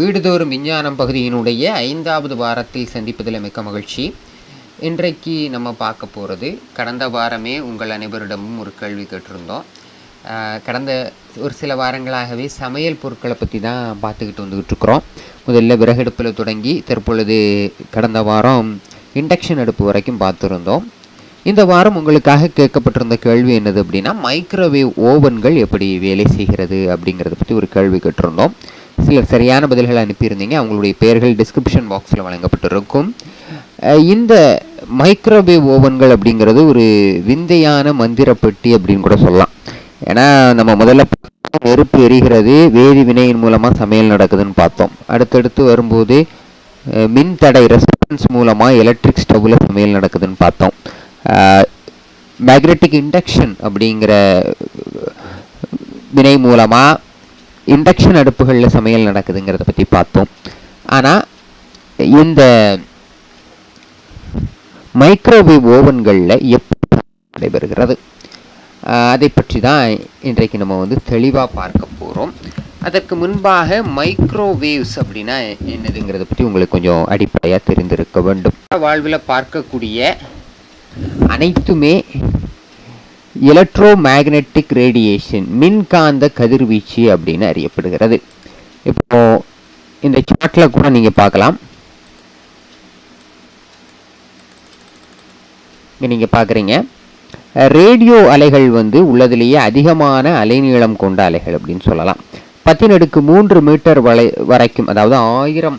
வீடுதோறும் விஞ்ஞானம் பகுதியினுடைய ஐந்தாவது வாரத்தில் சந்திப்பதில் மிக்க மகிழ்ச்சி. இன்றைக்கு நம்ம பார்க்க போகிறது கடந்த வாரமே உங்கள் அனைவரிடமும் ஒரு கேள்வி கேட்டிருந்தோம். கடந்த ஒரு சில வாரங்களாகவே சமையல் பொருட்களை பற்றி தான் பார்த்துக்கிட்டு வந்துக்கிட்டு இருக்கிறோம். முதல்ல விறகடுப்பில் தொடங்கி தற்பொழுது கடந்த வாரம் இண்டக்ஷன் அடுப்பு வரைக்கும் பார்த்துருந்தோம். இந்த வாரம் உங்களுக்காக கேட்கப்பட்டிருந்த கேள்வி என்னது அப்படின்னா மைக்ரோவேவ் ஓவன்கள் எப்படி வேலை செய்கிறது அப்படிங்கிறத பற்றி ஒரு கேள்வி கேட்டிருந்தோம். சில சரியான பதில்களை அனுப்பியிருந்தீங்க. அவங்களுடைய பெயர்கள் டிஸ்கிரிப்ஷன் பாக்ஸில் வழங்கப்பட்டிருக்கும். இந்த மைக்ரோவேவ் ஓவன்கள் அப்படிங்கிறது ஒரு விந்தையான மந்திர பெட்டி அப்படின்னு கூட சொல்லலாம். ஏன்னா நம்ம முதல்ல நெருப்பு எரிகிறது வேதி வினையின் மூலமாக சமையல் நடக்குதுன்னு பார்த்தோம். அடுத்தடுத்து வரும்போது மின் தடை ரெசிஸ்டன்ஸ் மூலமாக எலக்ட்ரிக் ஸ்டவ்வில் சமையல் நடக்குதுன்னு பார்த்தோம். மேக்னெட்டிக் இண்டக்ஷன் அப்படிங்கிற வினை மூலமாக இண்டக்ஷன் அடுப்புகளில் சமையல் நடக்குதுங்கிறத பற்றி பார்த்தோம். ஆனால் இந்த மைக்ரோவேவ் ஓவன்களில் எப்படி நடைபெறுகிறது? அதை பற்றி தான் இன்றைக்கு நம்ம வந்து தெளிவாக பார்க்க போகிறோம் அதற்கு முன்பாக மைக்ரோவேவ்ஸ் அப்படின்னா என்னதுங்கிறத பற்றி உங்களுக்கு கொஞ்சம் அடிப்படையாக தெரிந்திருக்க வேண்டும். வாழ்வில் பார்க்கக்கூடிய அனைத்துமே எலக்ட்ரோ மேக்னெட்டிக் ரேடியேஷன் மின்காந்த கதிர்வீச்சு அப்படின்னு அறியப்படுகிறது. இப்போ இந்த சார்ட்டில் கூட நீங்கள் பார்க்கலாம். இங்கே நீங்கள் பார்க்குறீங்க. ரேடியோ அலைகள் வந்து உள்ளதிலேயே அதிகமான அலைநீளம் கொண்ட அலைகள் அப்படின்னு சொல்லலாம். பத்தினடுக்கு மூன்று மீட்டர் வலை வரைக்கும் அதாவது ஆயிரம்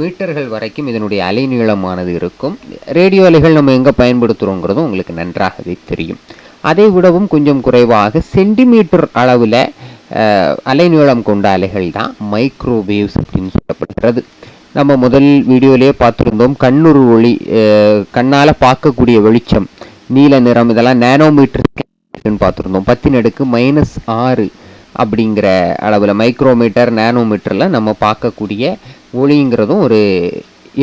மீட்டர்கள் வரைக்கும் இதனுடைய அலைநீளமானது இருக்கும். ரேடியோ அலைகள் நம்ம எங்கே பயன்படுத்துகிறோங்கிறதும் உங்களுக்கு நன்றாகவே தெரியும். அதை விடவும் கொஞ்சம் குறைவாக சென்டிமீட்டர் அளவில் அலைநீளம் கொண்ட அலைகள் தான் மைக்ரோவேவ்ஸ் அப்படின்னு சொல்லப்படுகிறது. நம்ம முதல் வீடியோலேயே பார்த்துருந்தோம் கண்ணுறு ஒளி கண்ணால் பார்க்கக்கூடிய வெளிச்சம் நீல நிறம் இதெல்லாம் நேனோமீட்டர் பார்த்துருந்தோம். பத்தின் அடுக்கு மைனஸ் ஆறு அப்படிங்கிற அளவில் மைக்ரோமீட்டர் நேனோமீட்டரில் நம்ம பார்க்கக்கூடிய ஒளிங்கிறதும் ஒரு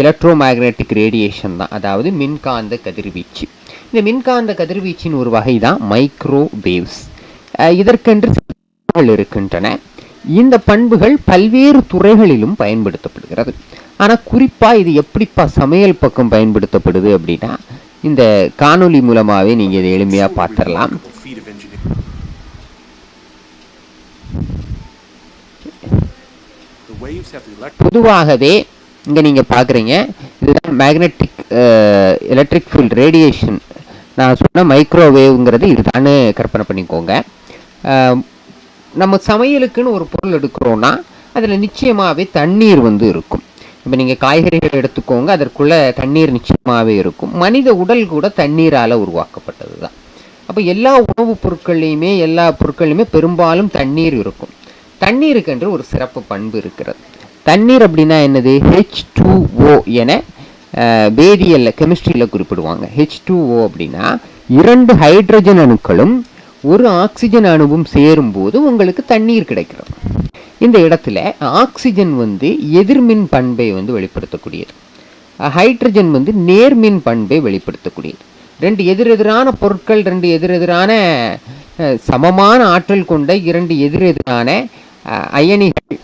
எலக்ட்ரோ மேக்னெட்டிக் ரேடியேஷன் தான். அதாவது மின்காந்த கதிர்வீச்சு. இந்த மின்காந்த கதிர்வீச்சின் ஒரு வகை தான் மைக்ரோவேவ்ஸ் இதற்கென்று இருக்கின்றன. இந்த பண்புகள் பல்வேறு துறைகளிலும் பயன்படுத்தப்படுகிறது. ஆனால் குறிப்பாக இது எப்படிப்பா சமையல் பக்கம் பயன்படுத்தப்படுது அப்படின்னா இந்த காணொலி மூலமாகவே நீங்கள் இதை எளிமையாக பார்த்துடலாம். பொதுவாகவே இங்கே நீங்கள் பார்க்குறீங்க இதுதான் மேக்னெட்டிக் எலக்ட்ரிக் ஃபீல்ட் ரேடியேஷன் நான் சொன்ன மைக்ரோவேவ்ங்கிறது இதுதான்னு கற்பனை பண்ணிக்கோங்க. நம்ம சமையலுக்குன்னு ஒரு பொருள் எடுக்கிறோன்னா அதில் நிச்சயமாகவே தண்ணீர் வந்து இருக்கும். இப்போ நீங்கள் காய்கறிகள் எடுத்துக்கோங்க அதற்குள்ளே தண்ணீர் நிச்சயமாகவே இருக்கும். மனித உடல் கூட தண்ணீரால் உருவாக்கப்பட்டது தான் அப்போ எல்லா உணவுப் பொருட்கள்லையுமே எல்லா பொருட்கள்லையுமே பெரும்பாலும் தண்ணீர் இருக்கும். தண்ணீருக்கென்று ஒரு சிறப்பு பண்பு இருக்கிறது. தண்ணீர் அப்படின்னா என்னது? ஹெச் டூ ஓ என வேதியியலில் கெமிஸ்ட்ரியில் குறிப்பிடுவாங்க. ஹெச் டூ ஓ அப்படின்னா இரண்டு ஹைட்ரஜன் அணுக்களும் ஒரு ஆக்சிஜன் அணுவும் சேரும்போது உங்களுக்கு தண்ணீர் கிடைக்கிறது. இந்த இடத்துல ஆக்சிஜன் வந்து எதிர்மின் பண்பை வந்து வெளிப்படுத்தக்கூடியது. ஹைட்ரஜன் வந்து நேர்மின் பண்பை வெளிப்படுத்தக்கூடியது. ரெண்டு எதிரெதிரான பொருட்கள் ரெண்டு எதிரெதிரான சமமான ஆற்றல் கொண்ட இரண்டு எதிரெதிரான அயனிகள்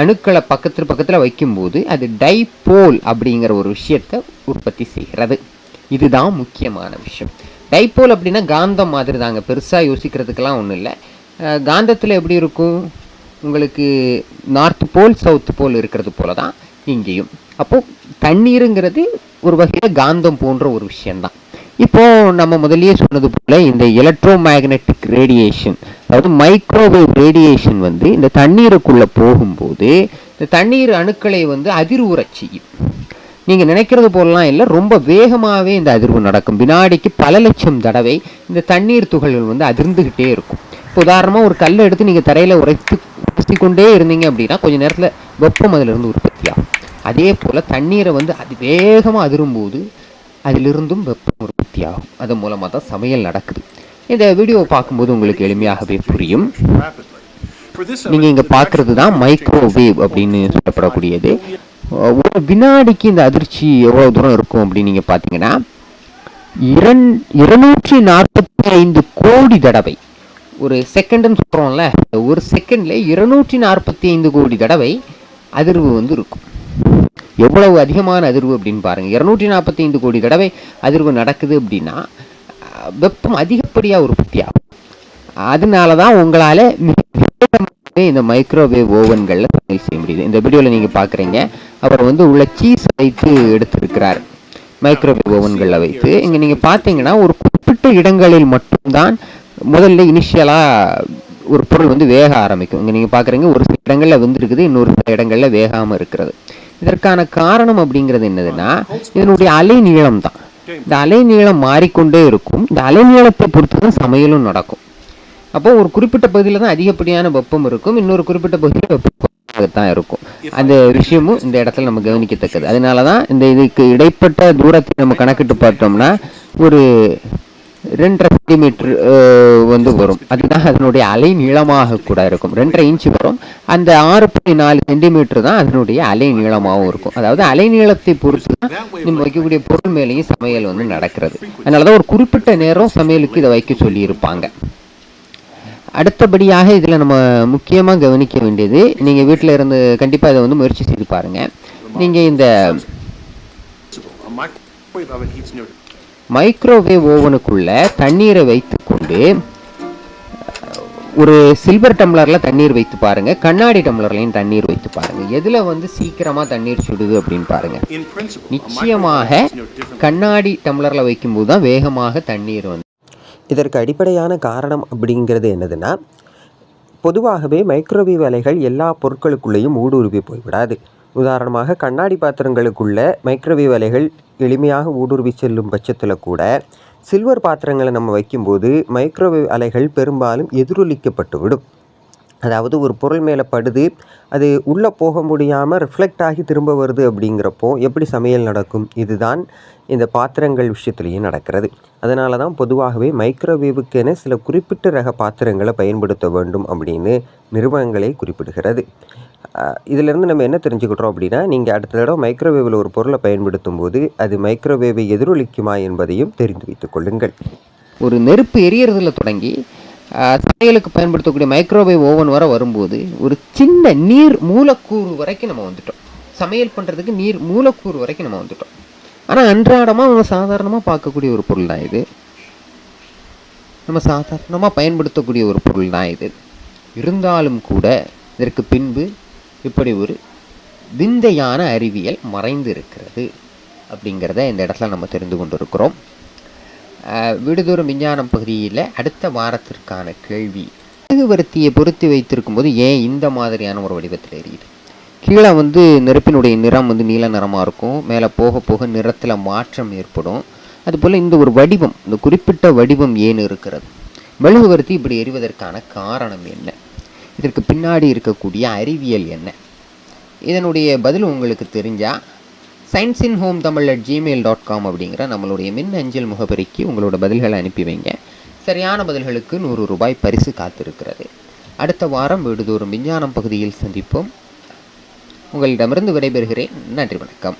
அணுக்களை பக்கத்து பக்கத்தில் வைக்கும்போது அது டைபோல் அப்படிங்கிற ஒரு விஷயத்தை உற்பத்தி செய்கிறது. இதுதான் முக்கியமான விஷயம். டைபோல் அப்படின்னா காந்தம் மாதிரி தாங்க பெருசாக யோசிக்கிறதுக்கெல்லாம் ஒன்றும் இல்லை. காந்தத்தில் எப்படி இருக்கும்? உங்களுக்கு நார்த் போல் சவுத் போல் இருக்கிறது போல தான் இங்கேயும். அப்போது தண்ணீருங்கிறது ஒரு வகையில் காந்தம் போன்ற ஒரு விஷயந்தான் இப்போ நம்ம முதலியே சொன்னது போல இந்த எலக்ட்ரோ மேக்னெட்டிக் ரேடியேஷன் அதாவது மைக்ரோவேவ் ரேடியேஷன் வந்து இந்த தண்ணீருக்குள்ளே போகும்போது இந்த தண்ணீர் அணுக்களை வந்து அதிர்வுறச் செய்யும். நீங்கள் நினைக்கிறது போலலாம் இல்லை ரொம்ப வேகமாகவே இந்த அதிர்வு நடக்கும். வினாடிக்கு பல லட்சம் தடவை இந்த தண்ணீர் துகள்கள் வந்து அதிர்ந்துக்கிட்டே இருக்கும். இப்போ உதாரணமாக ஒரு கல்லை எடுத்து நீங்கள் தரையில் உரைத்து உரசி கொண்டே இருந்தீங்க அப்படின்னா கொஞ்சம் நேரத்தில் வெப்பம் அதிலிருந்து உற்பத்தி ஆகும். அதே போல் தண்ணீரை வந்து அது வேகமாக அதிரும்போது அதிலிருந்தும் வெப்பம் உற்பத்தியாகும் அதன் மூலமாக தான் சமையல் நடக்குது. இந்த வீடியோவை பார்க்கும்போது உங்களுக்கு எளிமையாகவே புரியும். நீங்கள் இங்கே பார்க்குறது தான் மைக்ரோவேவ் அப்படின்னு சொல்லப்படக்கூடியது. ஒரு வினாடிக்கு இந்த அதிர்ச்சி எவ்வளோ தூரம் இருக்கும் அப்படின்னு நீங்கள் பார்த்தீங்கன்னா இரண் இருநூற்றி நாற்பத்தி ஐந்து கோடி தடவை. ஒரு செகண்டுன்னு சொல்கிறோம்ல ஒரு செகண்டில் இருநூற்றி நாற்பத்தி ஐந்து கோடி தடவை அதிர்வு வந்து இருக்கும். எவ்வளவு அதிகமான அதிர்வு அப்படின்னு பாருங்கள் இரநூற்றி நாற்பத்தைந்து கோடி தடவை அதிர்வு நடக்குது அப்படின்னா வெப்பம் அதிகப்படியாக உற்பத்தி ஆகும். அதனால தான் உங்களால் இந்த மைக்ரோவேவ் ஓவன்களில் சமையல் செய்ய முடியுது. இந்த வீடியோவில் நீங்கள் பார்க்குறீங்க அவர் வந்து உள்ள சீஸ் வைத்து எடுத்திருக்கிறார் மைக்ரோவேவ் ஓவன்களில் வைத்து. இங்கே நீங்கள் பார்த்தீங்கன்னா ஒரு குறிப்பிட்ட இடங்களில் மட்டும்தான் முதல்ல இனிஷியலாக ஒரு பொருள் வந்து வேக ஆரம்பிக்கும். இங்கே நீங்கள் பார்க்குறீங்க ஒரு சில இடங்களில் வந்துருக்குது இன்னொரு சில இடங்களில் வேகாமல் இருக்கிறது. இதற்கான காரணம் அப்படிங்கிறது என்னதுன்னா இதனுடைய அலை நீளம் தான். இந்த அலை நீளம் மாறிக்கொண்டே இருக்கும். இந்த அலை நீளத்தை பொறுத்து தான் சமையலும் நடக்கும். அப்போ ஒரு குறிப்பிட்ட பகுதியில் தான் அதிகப்படியான வெப்பம் இருக்கும். இன்னொரு குறிப்பிட்ட பகுதியில் வெப்பம் தான் இருக்கும். அந்த விஷயமும் இந்த இடத்துல நம்ம கவனிக்கத்தக்கது. அதனால தான் இந்த இதுக்கு இடைப்பட்ட தூரத்தை நம்ம கணக்கிட்டு பார்த்தோம்னா ஒரு ரெண்டரை சென்டிமீட்ரு வந்து வரும். அதுதான் அதனுடைய அலை நீளமாக கூட இருக்கும். ரெண்டரை இன்ச்சு வரும். அந்த ஆறு புள்ளி நாலு சென்டிமீட்டர் தான் அதனுடைய அலை நீளமாகவும் இருக்கும். அதாவது அலை நீளத்தை பொறுத்து தான் நம்ம வைக்கக்கூடிய பொருள் மேலேயும் சமையல் வந்து நடக்கிறது. அதனால தான் ஒரு குறிப்பிட்ட நேரம் சமையலுக்கு இதை வைக்க சொல்லியிருப்பாங்க. அடுத்தபடியாக இதில் நம்ம முக்கியமாக கவனிக்க வேண்டியது நீங்கள் வீட்டில் இருந்து கண்டிப்பாக இதை வந்து முயற்சி செய்து பாருங்கள் நீங்கள் இந்த மைக்ரோவேவ் ஓவனுக்குள்ள தண்ணீரை வைத்துக்கொண்டு ஒரு சில்வர் டம்ளரில் தண்ணீர் வைத்து பாருங்க. கண்ணாடி டம்ளர்லையும் தண்ணீர் வைத்து பாருங்க. எதில் வந்து சீக்கிரமாக தண்ணீர் சுடுது அப்படின்னு பாருங்க. In principle, a நிச்சயமாக கண்ணாடி டம்ளரில் வைக்கும்போது தான் வேகமாக தண்ணீர் வந்து இதற்கு அடிப்படையான காரணம் அப்படிங்கிறது என்னதுன்னா பொதுவாகவே மைக்ரோவேவ் அலைகள் எல்லா பொருட்களுக்குள்ளேயும் ஊடுருவி போய்விடாது. உதாரணமாக கண்ணாடி பாத்திரங்களுக்குள்ள மைக்ரோவேவ் அலைகள் எளிமையாக ஊடுருவி செல்லும் பட்சத்தில் கூட சில்வர் பாத்திரங்களை நம்ம வைக்கும்போது மைக்ரோவேவ் அலைகள் பெரும்பாலும் எதிரொலிக்கப்பட்டு விடும் அதாவது ஒரு பொருள் மேலே படுது அது உள்ளே போக முடியாமல் ரிஃப்ளெக்ட் ஆகி திரும்ப வருது அப்படிங்கிறப்போ எப்படி சமையல் நடக்கும்? இதுதான் இந்த பாத்திரங்கள் விஷயத்துலேயும் நடக்கிறது. அதனால தான் பொதுவாகவே மைக்ரோவேவுக்கென சில குறிப்பிட்ட ரக பாத்திரங்களை பயன்படுத்த வேண்டும் அப்படின்னு நிறுவனங்களே குறிப்பிடுகிறது. இதிலிருந்து நம்ம என்ன தெரிஞ்சுக்கிட்டோம் அப்படின்னா நீங்கள் அடுத்த தடவை மைக்ரோவேவில் ஒரு பொருளை பயன்படுத்தும் போது அது மைக்ரோவேவை எதிரொலிக்குமா என்பதையும் தெரிந்து வைத்துக் கொள்ளுங்கள். ஒரு நெருப்பு எரியறதுல தொடங்கி சமையலுக்கு பயன்படுத்தக்கூடிய மைக்ரோவேவ் ஓவன் வரை வரும்போது ஒரு சின்ன நீர் மூலக்கூறு வரைக்கும் நம்ம வந்துட்டோம். சமையல் பண்ணுறதுக்கு நீர் மூலக்கூறு வரைக்கும் நம்ம வந்துட்டோம். ஆனால் அன்றாடமாக நம்ம சாதாரணமாக பார்க்கக்கூடிய ஒரு பொருள் தான் இது. நம்ம சாதாரணமாக பயன்படுத்தக்கூடிய ஒரு பொருள் தான் இது. இருந்தாலும் கூட இதற்கு பின்பு இப்படி ஒரு விந்தையான அறிவியல் மறைந்து இருக்கிறது அப்படிங்கிறத இந்த இடத்துல நம்ம தெரிந்து கொண்டிருக்கிறோம். ஆஹ் வீடுதோறும் விஞ்ஞானம் பகுதியில் அடுத்த வாரத்திற்கான கேள்வி. மெழுகுவர்த்தியை பொருத்தி வைத்திருக்கும் போது ஏன் இந்த மாதிரியான ஒரு வடிவத்தில் எரியுது? கீழே வந்து நெருப்பினுடைய நிறம் வந்து நீல நிறமாக இருக்கும். மேலே போக போக நிறத்தில் மாற்றம் ஏற்படும். அதுபோல் இந்த ஒரு வடிவம் இந்த குறிப்பிட்ட வடிவம் ஏன் இருக்கிறது? மெழுகுவர்த்தி இப்படி எரிவதற்கான காரணம் என்ன? இதற்கு பின்னாடி இருக்கக்கூடிய அறிவியல் என்ன? இதனுடைய பதில் உங்களுக்கு தெரிஞ்சால் science in home Tamil at Gmail dot com அப்படிங்கிற நம்மளுடைய மின் அஞ்சல் முகவரிக்கு உங்களோட பதில்களை அனுப்பி வைங்க. சரியான பதில்களுக்கு நூறு ரூபாய் பரிசு காத்திருக்கிறது. அடுத்த வாரம் வீடுதோறும் விஞ்ஞானம் பகுதியில் சந்திப்போம். உங்களிடமிருந்து விடைபெறுகிறேன். நன்றி வணக்கம்.